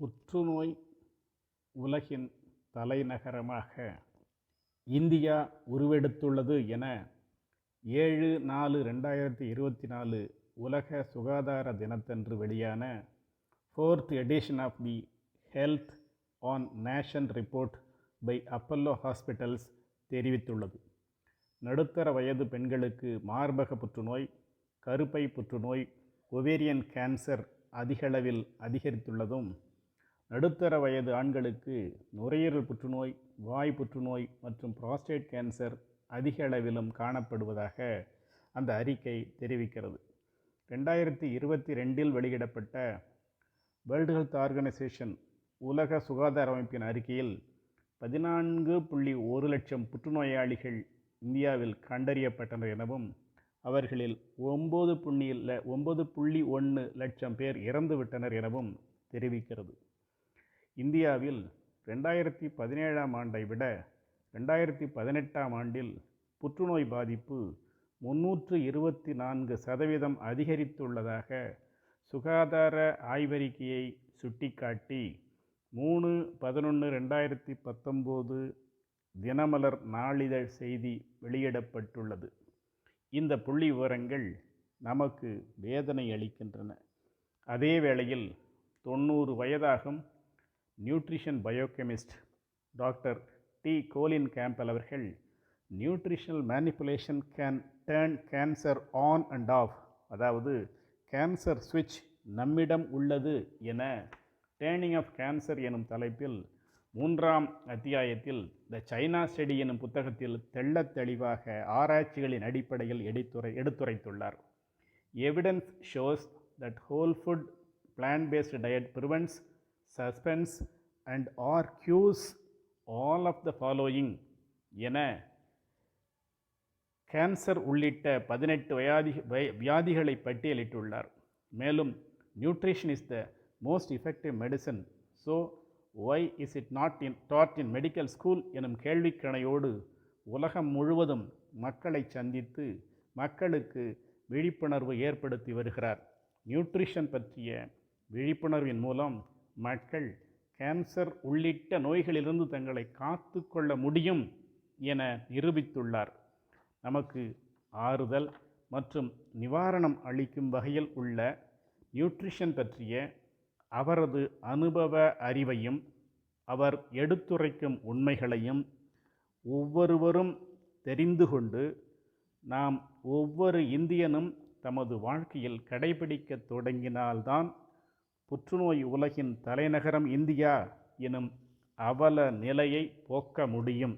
புற்றுநோய் உலகின் தலைநகரமாக இந்தியா உருவெடுத்துள்ளது என ஏழு நாலு ரெண்டாயிரத்தி இருபத்தி நாலு உலக சுகாதார தினத்தன்று வெளியான fourth edition of the health on nation report by Apollo hospitals தெரிவித்துள்ளது. நடுத்தர வயது பெண்களுக்கு மார்பக புற்றுநோய் கருப்பை புற்றுநோய் ஒவேரியன் கேன்சர் அதிகளவில் அதிகரித்துள்ளதும் நடுத்தர வயது ஆண்களுக்கு நுரையீரல் புற்றுநோய் வாய் புற்றுநோய் மற்றும் புராஸ்டேட் கேன்சர் அதிக அளவிலும் காணப்படுவதாக அந்த அறிக்கை தெரிவிக்கிறது. ரெண்டாயிரத்தி இருபத்தி ரெண்டில் வெளியிடப்பட்ட வேர்ல்டு ஹெல்த் ஆர்கனைசேஷன் உலக சுகாதார அமைப்பின் அறிக்கையில் பதினான்கு புள்ளி ஒரு லட்சம் புற்றுநோயாளிகள் இந்தியாவில் கண்டறியப்பட்டனர் எனவும் அவர்களில் ஒம்பது புள்ளியில் ஒம்பது புள்ளி ஒன்று லட்சம் பேர் இறந்துவிட்டனர் எனவும் தெரிவிக்கிறது. இந்தியாவில் ரெண்டாயிரத்தி பதினேழாம் ஆண்டை விட ரெண்டாயிரத்தி பதினெட்டாம் ஆண்டில் புற்றுநோய் பாதிப்பு முன்னூற்று இருபத்தி நான்கு சதவீதம் அதிகரித்துள்ளதாக சுகாதார ஆய்வறிக்கையை சுட்டிக்காட்டி மூணு பதினொன்று ரெண்டாயிரத்தி பத்தொம்போது தினமலர் நாளிதழ் செய்தி வெளியிடப்பட்டுள்ளது. இந்த புள்ளி விவரங்கள் நமக்கு வேதனை அளிக்கின்றன. அதே வேளையில் தொண்ணூறு வயதாகும் nutrition biochemist doctor T. Colin Campbell அவர்கள் nutritional manipulation can turn cancer on and off அதாவது கேன்சர் சுவிட்ச் நம்மிடம் உள்ளது என டேர்னிங் ஆஃப் கேன்சர் எனும் தலைப்பில் மூன்றாம் அத்தியாயத்தில் த சைனா ஸ்டடி எனும் புத்தகத்தில் தெள்ளத் தெளிவாக ஆராய்ச்சிகளின் அடிப்படையில் எடுத்துரை எடுத்துரைத்துள்ளார். Evidence shows that whole food plant based diet prevents suspends and or cures all of the following என கேன்சர் உள்ளிட்ட பதினெட்டு வயாதி வியாதிகளை பட்டியலிட்டுள்ளார். மேலும் nutrition is the most effective medicine so why is it not in taught in medical school எனும் கேள்விக்கணையோடு உலகம் முழுவதும் மக்களை சந்தித்து மக்களுக்கு விழிப்புணர்வு ஏற்படுத்தி வருகிறார். நியூட்ரிஷன் பற்றிய விழிப்புணர்வின் மூலம் மக்கள் கேன்சர் உள்ளிட்ட நோய்களிலிருந்து தங்களை காத்து கொள்ள முடியும் என நிரூபித்துள்ளார். நமக்கு ஆறுதல் மற்றும் நிவாரணம் அளிக்கும் வகையில் உள்ள நியூட்ரிஷன் பற்றிய அவரது அனுபவ அறிவையும் அவர் எடுத்துரைக்கும் உண்மைகளையும் ஒவ்வொருவரும் தெரிந்து கொண்டு நாம் ஒவ்வொரு இந்தியனும் தமது வாழ்க்கையில் கடைபிடிக்க தொடங்கினால்தான் புற்றுநோய் உலகின் தலைநகரம் இந்தியா எனும் அவல நிலையை போக்க முடியும்.